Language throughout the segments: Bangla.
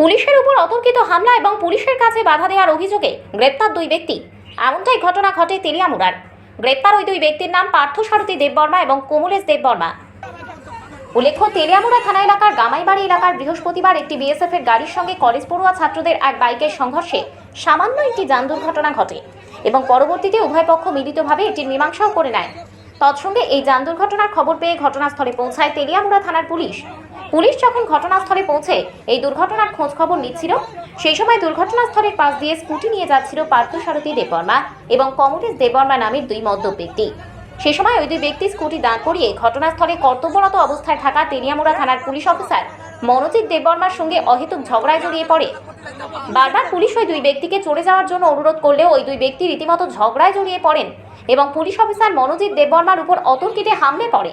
পুলিশের উপর অতর্কিত হামলা এবং পুলিশের কাছে বাধা দেওয়ার অভিযোগে গ্রেপ্তার দুই ব্যক্তি। এমনটাই ঘটনা ঘটে তেলিয়ামুড়ার। গ্রেপ্তার ওই দুই ব্যক্তির নাম পার্থসারথী দেববর্মা এবং কোমলেশ দেববর্মা। উল্লেখ্য, তেলিয়ামুড়া থানা এলাকার গামাইবাড়ি এলাকার বৃহস্পতিবার একটি বিএসএফ এর গাড়ির সঙ্গে কলেজ পড়ুয়া ছাত্রদের এক বাইকের সংঘর্ষে সামান্য একটি যান দুর্ঘটনা ঘটে এবং পরবর্তীতে উভয় পক্ষ মিলিতভাবে এটির মীমাংসাও করে নেয়। তৎসঙ্গে এই যান দুর্ঘটনার খবর পেয়ে ঘটনাস্থলে পৌঁছায় তেলিয়ামুড়া থানার পুলিশ। পুলিশ যখন ঘটনাস্থলে পৌঁছে, এই দুর্ঘটনার খোঁজ খবর নিচ্ছিল। সেই সময় দুর্ঘটনাস্থলের পাশ দিয়ে স্কুটি নিয়ে যাচ্ছিল পার্থ সারথী দেববর্মা এবং কমলেশ দেববর্মা নামের দুই মদ্যপ ব্যক্তি। সে সময় ওই দুই ব্যক্তি স্কুটি দাঁড় করিয়ে ঘটনাস্থলে কর্তব্যরত অবস্থায় থাকা তেলিয়ামুড়া থানার পুলিশ অফিসার মনোজিৎ দেববর্মার সঙ্গে অহেতুক ঝগড়ায় জড়িয়ে পড়ে। বারবার পুলিশ ওই দুই ব্যক্তিকে চলে যাওয়ার জন্য অনুরোধ করলেও ওই দুই ব্যক্তি রীতিমতো ঝগড়ায় জড়িয়ে পড়েন এবং পুলিশ অফিসার মনোজিৎ দেববর্মার উপর অতর্কিতে হামলে পড়ে।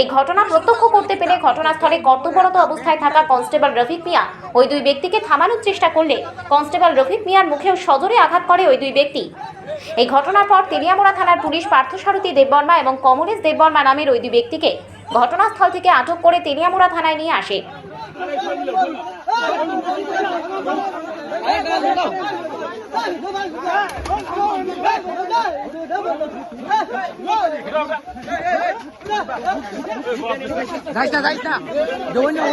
এই ঘটনা প্রত্যক্ষ করতে পেরে ঘটনাস্থলে কর্তব্যরত অবস্থায় থাকা কনস্টেবল রফিক মিয়া ওই দুই ব্যক্তিকে থামানোর চেষ্টা করলে কনস্টেবল রফিক মিয়ার মুখেও সজোরে আঘাত করে ওই দুই ব্যক্তি। এই ঘটনার পর তেলিয়ামোড়া থানার পুলিশ পার্থসারথী দেববর্মা এবং কমলেশ দেববর্মা নামের ওই দুই ব্যক্তিকে ঘটনাস্থল থেকে আটক করে তেলিয়ামোড়া থানায় নিয়ে আসে। যাইস না যাইস না জৌন জৌন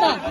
না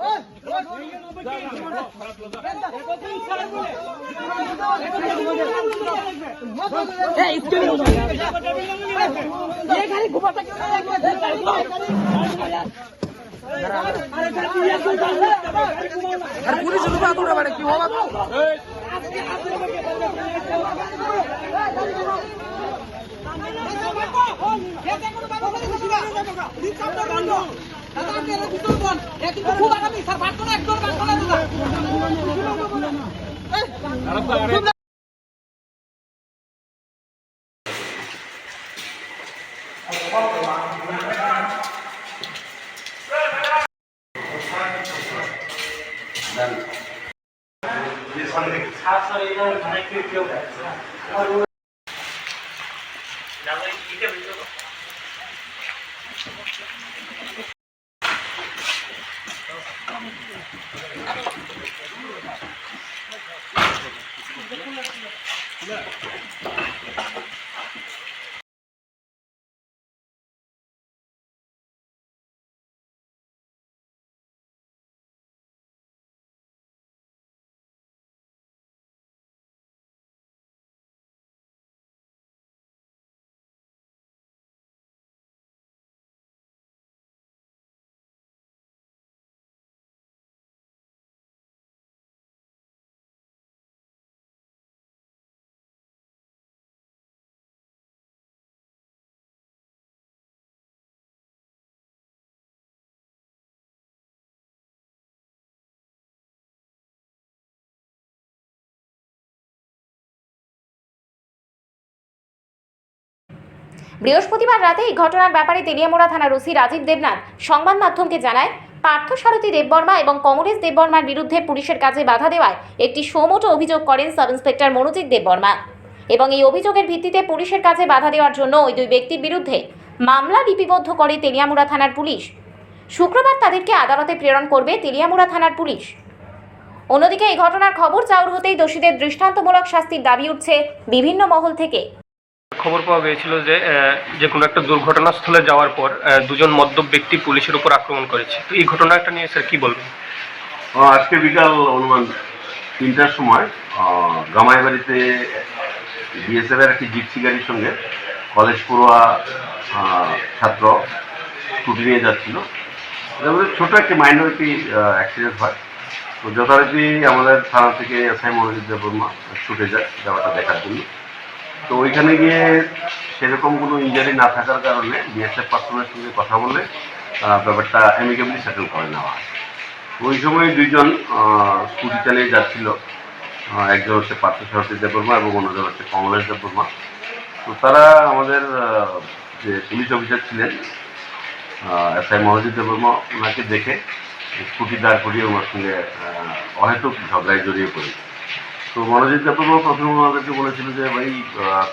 পুলিশ জৌন না এ কলেজ স্টুডেন্ট কেউ আমি কথা শুনে এ কলেজ স্টুডেন্ট সাইড এই জোর বাড়ি সাইড আর পুলিশ শুধু বাদ উড়ে বাড়ে কি হওয়া তো স্যার পারতো না একদম পারতো না বৃহস্পতিবার রাতে এই ঘটনার ব্যাপারে তেলিয়ামোড়া থানার ওসি রাজীব দেবনাথ সংবাদ মাধ্যমকে জানায় পার্থসারথী দেববর্মা এবং কমলেশ দেববর্মার বিরুদ্ধে পুলিশের কাজে বাধা দেওয়ায় একটি সোমোটো অভিযোগ করেন সাব ইন্সপেক্টর মনোজিৎ দেববর্মা। এবং এই অভিযোগের ভিত্তিতে পুলিশের কাছে বাধা দেওয়ার জন্য ওই দুই ব্যক্তির বিরুদ্ধে মামলা লিপিবদ্ধ করে তেলিয়ামুড়া থানার পুলিশ। শুক্রবার তাদেরকে আদালতে প্রেরণ করবে তেলিয়ামুড়া থানার পুলিশ। অন্যদিকে এই ঘটনার খবর চাউর হতেই দোষীদের দৃষ্টান্তমূলক শাস্তির দাবি উঠছে বিভিন্ন মহল থেকে। খবর পাওয়া গিয়েছিল যে যে কোনো একটা দুর্ঘটনাস্থলে যাওয়ার পর দুজন মদ্যপ ব্যক্তি পুলিশের উপর আক্রমণ করেছে। তো এই ঘটনাটা নিয়ে স্যার কি বলবেন? আজকে বিকাল অনুমান তিনটার সময় গামাইবাড়িতে বিএসএফ এর একটি জিপসি গাড়ির সঙ্গে কলেজ পড়ুয়া ছাত্র স্কুটি নিয়ে যাচ্ছিল। ছোট একটি মাইনরিটি অ্যাক্সিডেন্ট হয়। তো যথারীতি আমাদের থানা থেকে এসআই মনোজিৎ দেববর্মা ছুটে যায় যাওয়াটা দেখার জন্য। তো ওইখানে গিয়ে সেরকম কোনো ইঞ্জারি না থাকার কারণে বিএসএফ পার্সনের সঙ্গে কথা বলে ব্যাপারটা অ্যামিকেবলি সেটেল করে নেওয়া হয়। ওই সময় দুইজন স্কুটি চালিয়ে যাচ্ছিল। একজন হচ্ছে পার্থ সারথী দেববর্মা এবং অন্যজন হচ্ছে কমলেশ দেববর্মা। তো তারা আমাদের যে পুলিশ অফিসার ছিলেন এস আই মনোজিৎ দেববর্মা, ওনাকে দেখে স্কুটি দাঁড় করিয়ে ওনার সঙ্গে অহেতুক ঝগড়ায় জড়িয়ে পড়ি তো মনোজিৎ দেববর্মা প্রথমে ওনাদেরকে বলেছিল যে ভাই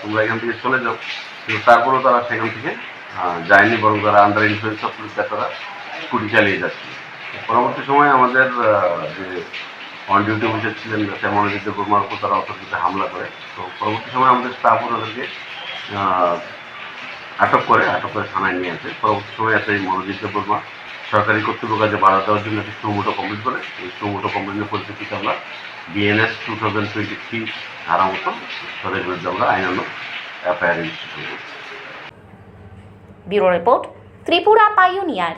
তোমরা এখান থেকে চলে যাও। কিন্তু তারপরেও তারা সেখান থেকে যায়নি বরং তারা আন্ডার ইনফ্লুয়েন্স অফ পুলিশ তারা স্কুটি চালিয়ে যাচ্ছে পরবর্তী সময় আমাদের যে অন ডিউটি অফিসার ছিলেন স্যার মনোজিৎ দেববর্মার উপর তারা অতর্কিতে হামলা করে। তো পরবর্তী সময় আমাদের স্টাফ ওনাদেরকে আহ, আটক করে আটক করে থানায় নিয়ে আসে। পরবর্তী সময় এই মনোজিৎ দেববর্মা সরকারি কর্তৃপক্ষ কাজে দেওয়ার জন্য একটি শ্রমটা কমপ্লিট করে। এই শ্রমটা কমপ্লিটের পরিপ্রেক্ষিতে আমরা BNS two thousand twenty three ধারা মতো তাদের বিরুদ্ধে আমরা আইনানুগ এফআইআর রেজিস্ট্রেশন করছি। Bureau report Tripura pioneer.